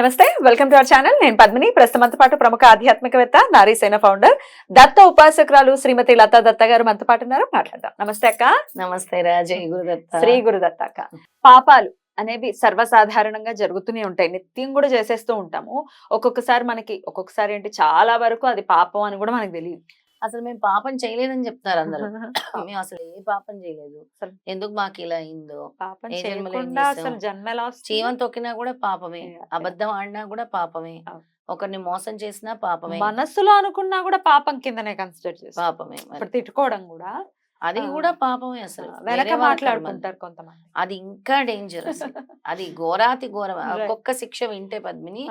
నమస్తే welcome to our channel నేను పద్మిని. ప్రస్తుతంతో పాటు ప్రముఖ ఆధ్యాత్మికవేత్త నారీ సేన ఫౌండర్ దత్త ఉపాసకురాలు శ్రీమతి లతా దత్త గారు మనతో పాటు ఉన్నారు. మాట్లాడదాం. నమస్తే అక్క. నమస్తే రాజయ్ గురుదత్త శ్రీ గురుదత్త అక్క. పాపాలు అనేవి సర్వసాధారణంగా జరుగుతూనే ఉంటాయి. నిత్యం కూడా చేసేస్తూ ఉంటాము. ఒక్కొక్కసారి మనకి ఒక్కొక్కసారి అంటే చాలా వరకు అది పాపం అని కూడా మనకు తెలియదు. అసలు మేము పాపం చేయలేదని చెప్తారు అందరూ మేము అసలు ఏ పాపం చేయలేదు ఎందుకు మాకు ఇలా అయిందో చేసాం? చీవం తొక్కినా కూడా పాపమే. అబద్ధం ఆడినా కూడా పాపమే. ఒకరిని మోసం చేసినా పాపమే మనస్సులో అనుకున్నా కూడా పాపం కిందనే కన్సిడర్ చేస్తాం పాపమే. ఇప్పుడు తిట్టుకోవడం కూడా అది. కూడా పాపమే అసలు వెనక. మాట్లాడుకుంటారు కొంతమంది అది ఇంకా డేంజర్ అది ఘోరాతి ఘోరం. ఒక్కొక్క శిక్ష వింటే పద్మిని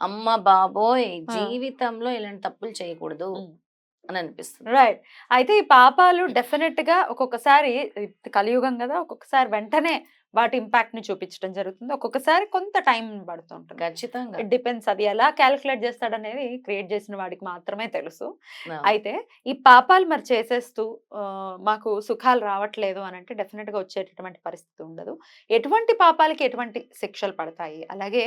అమ్మ బాబోయ్. జీవితంలో ఇలాంటి తప్పులు చేయకూడదు. అని అనిపిస్తుంది రైట్. అయితే ఈ పాపాలు డెఫినెట్గా ఒక్కొక్కసారి కలియుగం కదా ఒక్కొక్కసారి వెంటనే వాటి ఇంపాక్ట్ని చూపించడం జరుగుతుంది. ఒక్కొక్కసారి కొంత టైం పడుతుంటుంది ఖచ్చితంగా. ఇట్ డిపెండ్స్ అది ఎలా క్యాలిక్యులేట్ చేస్తాడనేది క్రియేట్ చేసిన వాడికి మాత్రమే తెలుసు. అయితే ఈ పాపాలు మరి చేసేస్తూ మాకు సుఖాలు రావట్లేదు అని అంటే డెఫినెట్గా వచ్చేటటువంటి పరిస్థితి ఉండదు. ఎటువంటి పాపాలకి ఎటువంటి శిక్షలు పడతాయి? అలాగే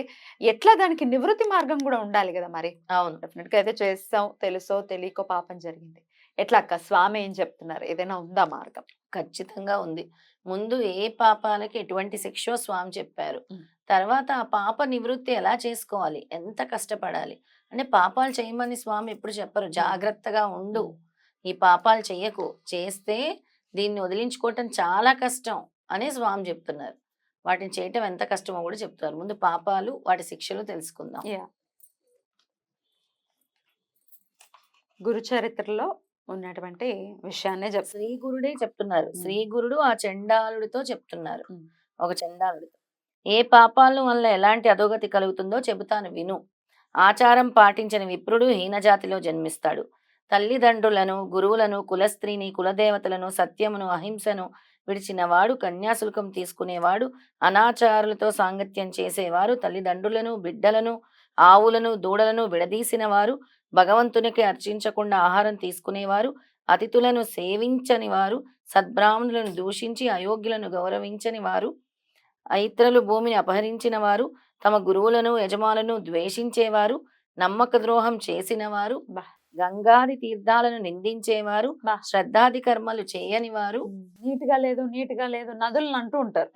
ఎట్లా దానికి నివృత్తి మార్గం కూడా ఉండాలి కదా మరి. అవును. డెఫినెట్గా అయితే చేస్తాం తెలుసో తెలియకో పాపం జరిగింది. ఎట్లా అక్క స్వామి ఏం చెప్తున్నారు? ఏదైనా ఉందా మార్గం? ఖచ్చితంగా ఉంది. ముందు ఏ పాపాలకి ఎటువంటి శిక్షో స్వామి చెప్పారు. తర్వాత ఆ పాప నివృత్తి ఎలా చేసుకోవాలి? ఎంత కష్టపడాలి? అంటే పాపాలు చేయమని స్వామి ఎప్పుడు చెప్పరు. జాగ్రత్తగా ఉండు. ఈ పాపాలు చెయ్యకు. చేస్తే దీన్ని వదిలించుకోవటం చాలా కష్టం అని స్వామి చెప్తున్నారు. వాటిని చేయటం ఎంత కష్టమో కూడా చెప్తారు ముందు పాపాలు వాటి శిక్షలు తెలుసుకుందాం. యా. గురు చరిత్రలో ఉన్నటువంటి విషయాన్నే చెప్తారు శ్రీ గురుడే చెప్తున్నారు. శ్రీ గురుడు ఆ చండాలుడితో చెప్తున్నారు. ఒక చండాలుడితో. ఏ పాపాల వల్ల ఎలాంటి అధోగతి కలుగుతుందో చెబుతాను విను. ఆచారం పాటించని విప్రుడు హీనజాతిలో జన్మిస్తాడు. తల్లిదండ్రులను గురువులను కులస్త్రీని కులదేవతలను సత్యమును అహింసను విడిచినవాడు కన్యాశుల్కం తీసుకునేవాడు అనాచారులతో సాంగత్యం చేసేవారు తల్లిదండ్రులను బిడ్డలను ఆవులను దూడలను విడదీసిన వారు భగవంతునికి అర్చించకుండా ఆహారం తీసుకునేవారు అతిథులను సేవించని వారు సద్బ్రాహ్మణులను దూషించి అయోగ్యులను గౌరవించని వారు ఇతరులు భూమిని అపహరించిన వారు తమ గురువులను యజమానులను ద్వేషించేవారు నమ్మక ద్రోహం చేసినవారు గంగాది తీర్థాలను నిందించేవారు. శ్రద్ధాది కర్మలు చేయని వారు నీట్గా లేదు నీట్గా లేదు నదులను అంటూ ఉంటారు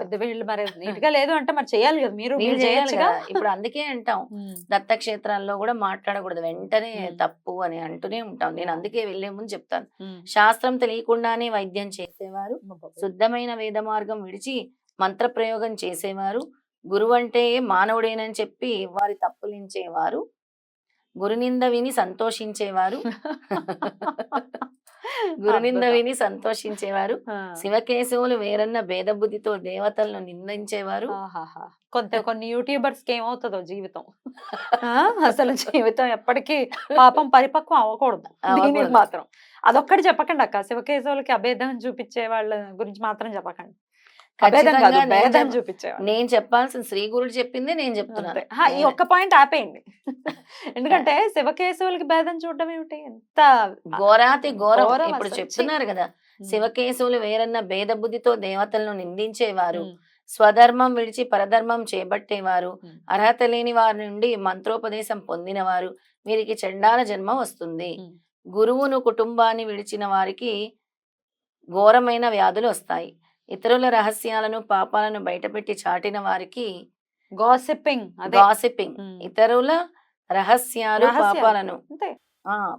పెద్ద వీళ్ళు మరి నీట్గా లేదు అంటే మరి చేయాలి కదా మీరు చేయాలి. ఇప్పుడు అందుకే అంటాం. దత్తక్షేత్రాల్లో కూడా మాట్లాడకూడదు వెంటనే. తప్పు అని అంటూనే ఉంటాం నేను అందుకే వెళ్ళే ముందు చెప్తాను. శాస్త్రం తెలియకుండానే వైద్యం చేసేవారు. శుద్ధమైన వేద మార్గం విడిచి మంత్ర ప్రయోగం చేసేవారు గురువు అంటే మానవుడేనని చెప్పి వారి తప్పులించేవారు గురునింద విని సంతోషించేవారు. గురునింద. విని సంతోషించేవారు. శివకేశవులు వేరన్న భేద బుద్ధితో దేవతలను నిందించేవారు. కొంత కొన్ని యూట్యూబర్స్కి ఏమవుతుందో జీవితం. అసలు జీవితం ఎప్పటికీ పాపం పరిపక్వం అవ్వకూడదు. దీనికి అవ్వకూడదు. మాత్రం. అదొక్కటి చెప్పకండి అక్క. శివకేశవులకి అభేదం చూపించే వాళ్ళ గురించి మాత్రం చెప్పకండి. అభేదం కాదు నేను భేదం. చెప్పాల్సిన శ్రీ గురుడు చెప్పింది నేను చెప్తున్నాను. ఈ ఒక్క పాయింట్ ఆపేయండి. ఎందుకంటే శివకేశవులకి భేదం చూడడం ఏమిటి? ఎంత ఘోరాతి ఘోరం. ఇప్పుడు. చెప్తున్నారు కదా. శివకేశవులు వేరన్న భేద బుద్ధితో దేవతలను నిందించేవారు. స్వధర్మం విడిచి పరధర్మం చేపట్టేవారు. అర్హత లేని వారి నుండి మంత్రోపదేశం పొందినవారు వీరికి చండాల జన్మ వస్తుంది. గురువును కుటుంబాన్ని విడిచిన వారికి ఘోరమైన వ్యాధులు వస్తాయి. ఇతరుల రహస్యాలను పాపాలను బయటపెట్టి చాటిన వారికి గాసిప్పింగ్ గాసిపింగ్ ఉమ్. ఇతరుల రహస్యాలు. పాపాలను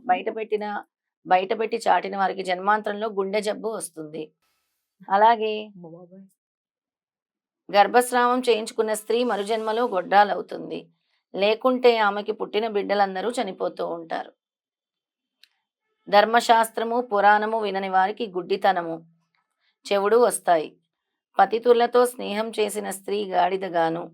బయటపెట్టిన బయటపెట్టి చాటిన వారికి జన్మాంతరంలో గుండె జబ్బు వస్తుంది. అలాగే గర్భస్రావం చేయించుకున్న స్త్రీ మరుజన్మలో గొడ్రాలవుతుంది. లేకుంటే ఆమెకి పుట్టిన బిడ్డలందరూ చనిపోతూ ఉంటారు. ధర్మశాస్త్రము పురాణము వినని వారికి గుడ్డితనము. చెవుడు వస్తాయి. పతితులతో స్నేహం చేసిన స్త్రీ గాడిదగాను.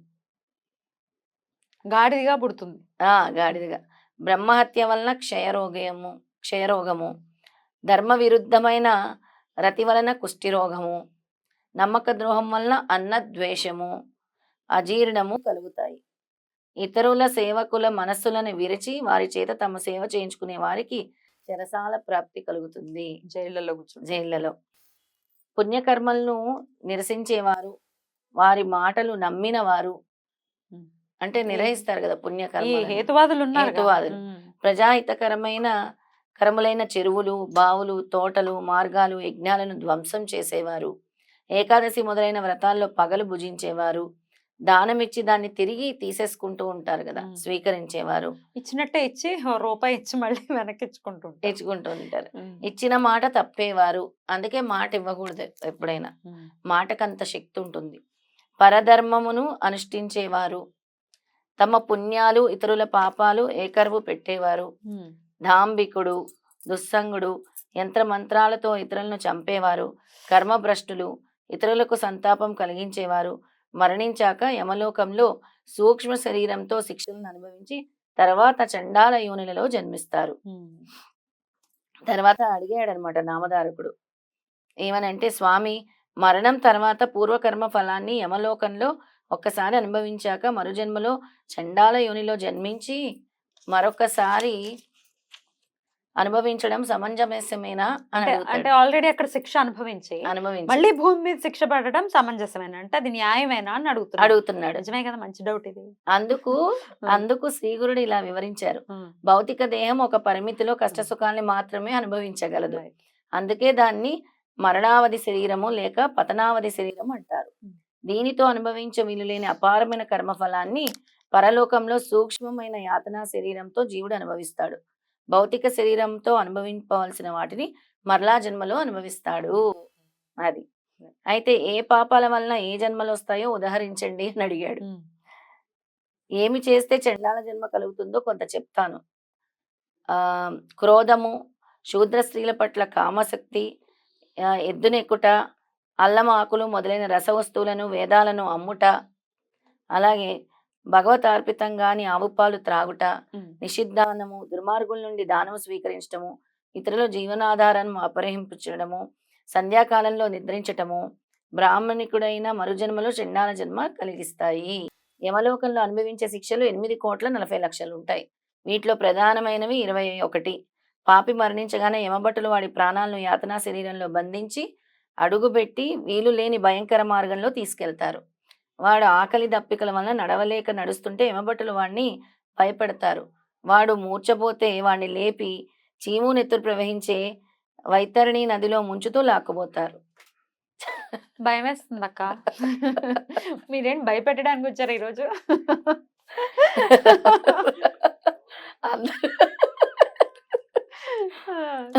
గాడిదిగా పుడుతుంది. ఆ! గాడిదగా. బ్రహ్మహత్య వలన క్షయరోగము క్షయరోగము. ధర్మ విరుద్ధమైన రతి వలన కుష్ఠిరోగము. నమ్మక ద్రోహం వలన అన్నద్వేషము. అజీర్ణము కలుగుతాయి. ఇతరుల సేవకుల మనస్సులను విరిచి వారి చేత తమ సేవ చేయించుకునే వారికి చెరసాల ప్రాప్తి కలుగుతుంది. జైళ్ళలో జైళ్ళలో పుణ్యకర్మలను నిరసించేవారు వారి మాటలు నమ్మిన వారు. అంటే నిర్వహిస్తారు కదా పుణ్యకర్మ హేతువాదులు. హేతువాదులు. ప్రజాహితకరమైన కరములైన చెరువులు బావులు తోటలు మార్గాలు యజ్ఞాలను ధ్వంసం చేసేవారు. ఏకాదశి మొదలైన వ్రతాల్లో పగలు భుజించేవారు. దానమిచ్చి దాన్ని తిరిగి తీసేసుకుంటూ ఉంటారు కదా. స్వీకరించేవారు. ఇచ్చినట్టే ఇచ్చి రూపాయి ఇచ్చి మళ్ళీ వెనక్కి ఇచ్చుకుంటూ తెచ్చుకుంటూ ఉంటారు ఇచ్చిన మాట తప్పేవారు. అందుకే మాట ఇవ్వకూడదు ఎప్పుడైనా. మాటకంత శక్తి ఉంటుంది. పరధర్మమును అనుష్ఠించేవారు. తమ పుణ్యాలు ఇతరుల పాపాలు ఏకరువు పెట్టేవారు. ధాంబికుడు దుస్సంగుడు యంత్రమంత్రాలతో ఇతరులను చంపేవారు. కర్మభ్రష్టులు ఇతరులకు సంతాపం కలిగించేవారు. మరణించాక యమలోకంలో సూక్ష్మ శరీరంతో శిక్షలను అనుభవించి తర్వాత చండాల యోనిలలో జన్మిస్తారు. తర్వాత అడిగాడనమాట నామధారకుడు. ఏమనంటే స్వామి మరణం తర్వాత పూర్వకర్మ ఫలాన్ని యమలోకంలో ఒక్కసారి అనుభవించాక మరుజన్మలో చండాల యోనిలో జన్మించి మరొకసారి అనుభవించడం సమంజసమేనా అంటే ఆల్రెడీ అక్కడ శిక్ష అనుభవించి అనుభవించి. మళ్ళీ భూమి మీద శిక్ష పడడం సమంజసమేనా? అంటే అది న్యాయమేనా అని అడుగుతున్నాడు. అడుగుతున్నాడు. నిజమే కదా మంచి డౌట్ ఇది. అందుకు అందుకు శ్రీగురుడు ఇలా వివరించారు. భౌతిక దేహం ఒక పరిమితిలో కష్ట సుఖాల్ని మాత్రమే అనుభవించగలదు. అందుకే దాన్ని మరణావధి శరీరము లేక పతనావధి శరీరం అంటారు. దీనితో అనుభవించే వీలులేని అపారమైన కర్మఫలాన్ని పరలోకంలో సూక్ష్మమైన యాతనా శరీరంతో జీవుడు అనుభవిస్తాడు. భౌతిక శరీరంతో అనుభవించవలసిన వాటిని మరలా జన్మలో అనుభవిస్తాడు. అది. అయితే ఏ పాపాల వలన ఏ జన్మలు వస్తాయో ఉదహరించండి అని అడిగాడు. ఏమి చేస్తే చండాల జన్మ కలుగుతుందో కొంత చెప్తాను. ఆ క్రోధము శూద్ర స్త్రీల పట్ల కామశక్తి ఎద్దునెక్కుట అల్లం ఆకులు మొదలైన రసవస్తువులను వేదాలను అమ్ముట అలాగే భగవత్ అర్పితంగాని ఆవు పాలు త్రాగుట నిషిద్ధానము దుర్మార్గుల నుండి దానము స్వీకరించటము ఇతరుల జీవనాధారాన్ని అపహరించడము సంధ్యాకాలంలో నిద్రించటము బ్రాహ్మణికుడైన మరుజన్మలో చండాల జన్మ కలిగిస్తాయి. యమలోకంలో అనుభవించే శిక్షలు ఎనిమిది కోట్ల నలభై లక్షలు ఉంటాయి. వీటిలో ప్రధానమైనవి ఇరవై ఒకటి. పాపి మరణించగానే యమభటులు వాడి ప్రాణాలను యాతనా శరీరంలో బంధించి అడుగుబెట్టి వీలు లేని భయంకర మార్గంలో తీసుకెళ్తారు. వాడు ఆకలి దప్పికల వలన నడవలేక నడుస్తుంటే యమభటులు వాడిని భయపెడతారు. వాడు మూర్చపోతే వాడిని లేపి చీము నెత్తురు ప్రవహించే వైతరణి నదిలో ముంచుతూ లాక్కుపోతారు భయం వేస్తుంది అక్క మీరేం భయపెట్టడానికి వచ్చారు ఈరోజు?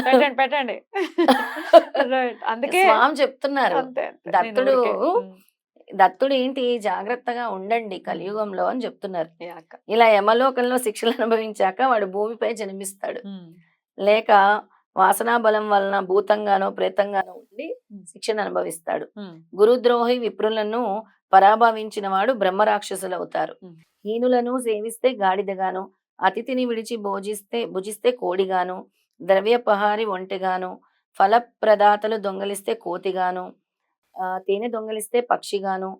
పెట్టండి పెట్టండి. అందుకే చెప్తున్నారు. దత్తుడు దత్తుడు ఏంటి? జాగ్రత్తగా ఉండండి కలియుగంలో అని చెప్తున్నారు. ఇలా యమలోకంలో శిక్షలు అనుభవించాక వాడు భూమిపై జన్మిస్తాడు. లేక వాసనా బలం వలన భూతంగానో ప్రేతంగానో ఉండి ఉమ్, శిక్షను అనుభవిస్తాడు. గురుద్రోహి విప్రులను పరాభవించిన వాడు బ్రహ్మ రాక్షసులు అవుతారు. హీనులను సేవిస్తే గాడిదగాను అతిథిని విడిచి భోజిస్తే భుజిస్తే కోడిగాను ద్రవ్యపహారి ఒంటెగాను ఫలప్రదాతలు దొంగలిస్తే కోతిగాను తేనె దొంగలిస్తే పక్షిగాను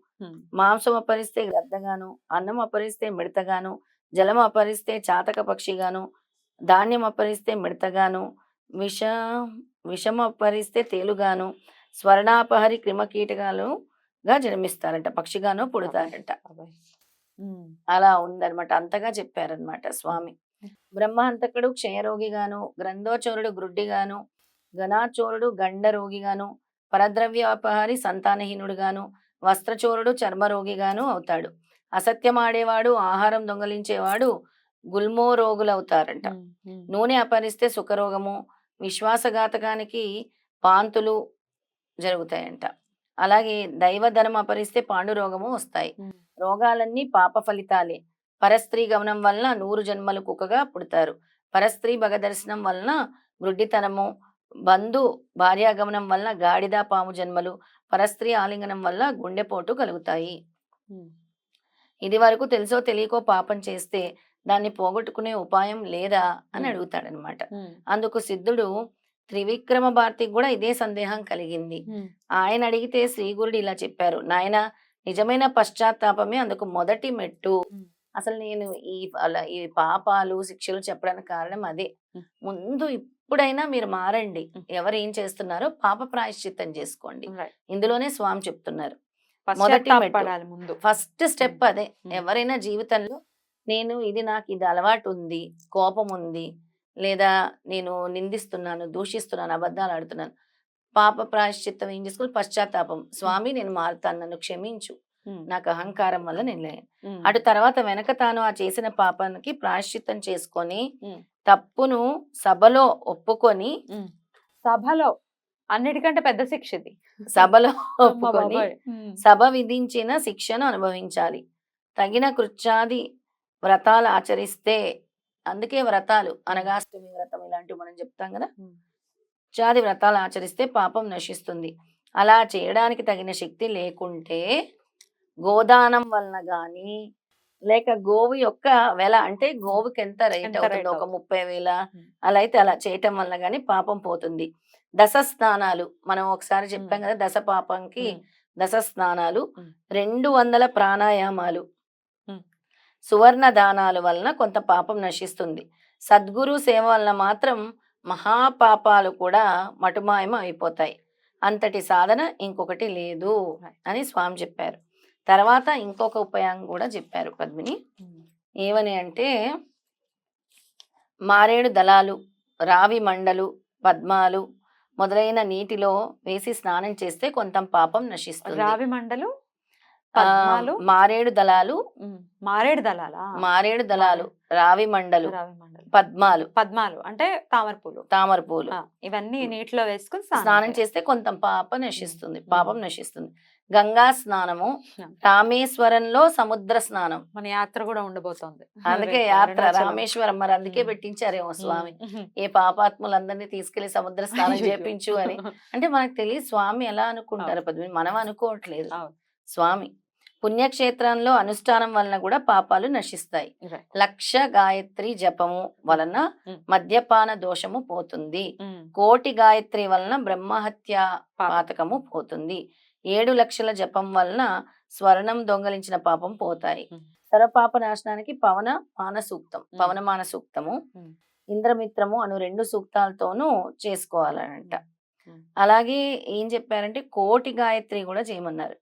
మాంసం అపరిస్తే గ్రద్దగాను అన్నం అపరిస్తే మిడతగాను జలం అపరిస్తే చాతక పక్షిగాను ధాన్యం అపరిస్తే మిడతగాను విష విషం అపరిస్తే తేలుగాను స్వర్ణాపహరి క్రిమకీటకాలుగా జన్మిస్తారంట పక్షిగాను పుడతారంట. అలా ఉందన్నమాట అంతగా చెప్పారనమాట స్వామి. బ్రహ్మహంతకుడు క్షయరోగిగాను గ్రంథోచోరుడు గ్రుడ్డిగాను ఘనాచోరుడు గండ రోగిగాను పరద్రవ్యాపహారి సంతానహీనుడుగాను వస్త్రచోరుడు చర్మరోగిగాను అవుతాడు. అసత్యమాడేవాడు ఆహారం దొంగలించేవాడు గుల్మో రోగులవుతారంట నూనె అపరిస్తే సుఖరోగము విశ్వాసఘాతకానికి పాంతులు జరుగుతాయంట. అలాగే దైవధనం అపరిస్తే పాండురోగము వస్తాయి. ఉమ్, రోగాలన్నీ పాప ఫలితాలే. పరస్త్రీ గమనం వలన నూరు జన్మలు కుక్కగా పుడతారు. పరస్త్రీ భగదర్శనం వలన గ్రుడ్డితనము బంధు భార్యాగమనం వలన గాడిద పాము జన్మలు పరస్త్రీ ఆలింగనం వల్ల గుండెపోటు కలుగుతాయి. ఇది వరకు తెలుసో తెలియకో పాపం చేస్తే దాన్ని పోగొట్టుకునే ఉపాయం లేదా అని. అడుగుతాడనమాట అందుకు సిద్ధుడు త్రివిక్రమ భారతికి కూడా ఇదే సందేహం కలిగింది. ఆయన అడిగితే శ్రీగురుడు ఇలా చెప్పారు నాయన నిజమైన పశ్చాత్తాపమే అందుకు మొదటి మెట్టు. అసలు నేను ఈ అలా ఈ పాపాలు శిక్షలు చెప్పడానికి కారణం అదే. ముందు ఇప్పుడైనా మీరు మారండి. ఎవరు ఏం చేస్తున్నారో పాప ప్రాయశ్చిత్తం చేసుకోండి. ఇందులోనే స్వామి చెప్తున్నారు. మొదటి ముందు. ఫస్ట్ స్టెప్ అదే. ఎవరైనా జీవితంలో నేను ఇది నాకు ఇది అలవాటు ఉంది కోపం ఉంది లేదా నేను నిందిస్తున్నాను దూషిస్తున్నాను అబద్ధాలు ఆడుతున్నాను. పాప ప్రాయశ్చిత్తం ఏం చేసుకోవాలి? పశ్చాత్తాపం. స్వామి నేను మారుతాను నన్ను క్షమించు. నాకు అహంకారం వల్ల నేను లేను అటు తర్వాత వెనక తాను ఆ చేసిన పాపానికి ప్రాయశ్చిత్తం చేసుకొని. తప్పును సభలో ఒప్పుకొని. సభలో అన్నిటికంటే పెద్ద శిక్ష ఇది సభలో ఒప్పుకొని సభ విధించిన శిక్షను అనుభవించాలి. తగిన కృత్యాది వ్రతాలు ఆచరిస్తే అందుకే వ్రతాలు అనగాష్టమి వ్రతం ఇలాంటివి మనం చెప్తాం కదా. కృత్యాది వ్రతాలు ఆచరిస్తే పాపం నశిస్తుంది. అలా చేయడానికి తగిన శక్తి లేకుంటే గోదానం వలన గాని లేక గోవు యొక్క వెల అంటే గోవుకి ఎంత రేట్ అవుతుందో ఒక. ముప్పై వేల. అలా అయితే అలా చేయటం వల్ల గాని పాపం పోతుంది దశ స్నానాలు మనం ఒకసారి చెప్పాం. కదా దశ పాపంకి దశ స్నానాలు. రెండు వందల ప్రాణాయామాలు. సువర్ణ దానాల వలన కొంత పాపం నశిస్తుంది సద్గురు సేవ వలన మాత్రం మహాపాపాలు కూడా మటుమాయం అయిపోతాయి అంతటి సాధన ఇంకొకటి లేదు. అని స్వామి చెప్పారు తర్వాత ఇంకొక ఉపాయం కూడా చెప్పారు పద్మిని. ఏమని అంటే మారేడు దళాలు రావి మండలు పద్మాలు మొదలైన నీటిలో వేసి స్నానం చేస్తే కొంత పాపం నశిస్తుంది. రావి మండలు? మారేడు దళాలు మారేడు దళాలా మారేడు దళాలు రావి మండలు రావి మండలు పద్మాలు పద్మాలు అంటే తామర పూలు తామర పూలు ఇవన్నీ నీటిలో వేసుకుని స్నానం. చేస్తే కొంత పాప నశిస్తుంది. పాపం నశిస్తుంది గంగా స్నానము. రామేశ్వరంలో సముద్ర స్నానం మన యాత్ర కూడా ఉండబోతోంది అందుకే యాత్ర. రామేశ్వరం మరి అందుకే. పెట్టించారేమో స్వామి. ఏ పాపాత్ములందరినీ తీసుకెళ్ళి సముద్ర స్నానం. చేపించు అని అంటే మనకు తెలియదు స్వామి ఎలా అనుకుంటారు పద్మిని మనం అనుకోవట్లేదు. స్వామి పుణ్యక్షేత్రంలో అనుష్ఠానం వలన కూడా పాపాలు నశిస్తాయి. లక్ష గాయత్రి జపము వలన ఉమ్. మద్యపాన దోషము పోతుంది ఉమ్. కోటి గాయత్రి వలన బ్రహ్మహత్య. పాతకము పోతుంది ఏడు లక్షల జపం వలన స్వర్ణం దొంగలించిన పాపం పోతాయి ఉమ్. సర్వపాప నాశనానికి పవన మాన సూక్తం. పవనమాన సూక్తము. ఇంద్రమిత్రము అను రెండు సూక్తాలతోనూ చేసుకోవాలనంట ఉమ్. అలాగే ఏం చెప్పారంటే కోటి గాయత్రి కూడా చేయమన్నారు.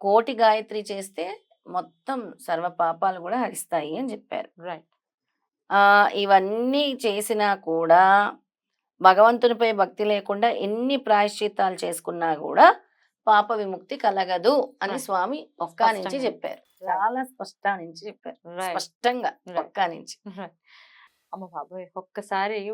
కోటి గాయత్రి చేస్తే మొత్తం సర్వ పాపాలు కూడా హరిస్తాయి అని చెప్పారు. రైట్. ఆ ఇవన్నీ చేసినా కూడా భగవంతునిపై భక్తి లేకుండా ఎన్ని ప్రాయశ్చిత్తాలు చేసుకున్నా కూడా పాప విముక్తి కలగదు అని. స్వామి ఒక్క నుంచి. చెప్పారు. చాలా స్పష్ట నుంచి చెప్పారు. స్పష్టంగా. ఒక్క నుంచి. అమ్మ బాబోయ్! ఒక్కసారి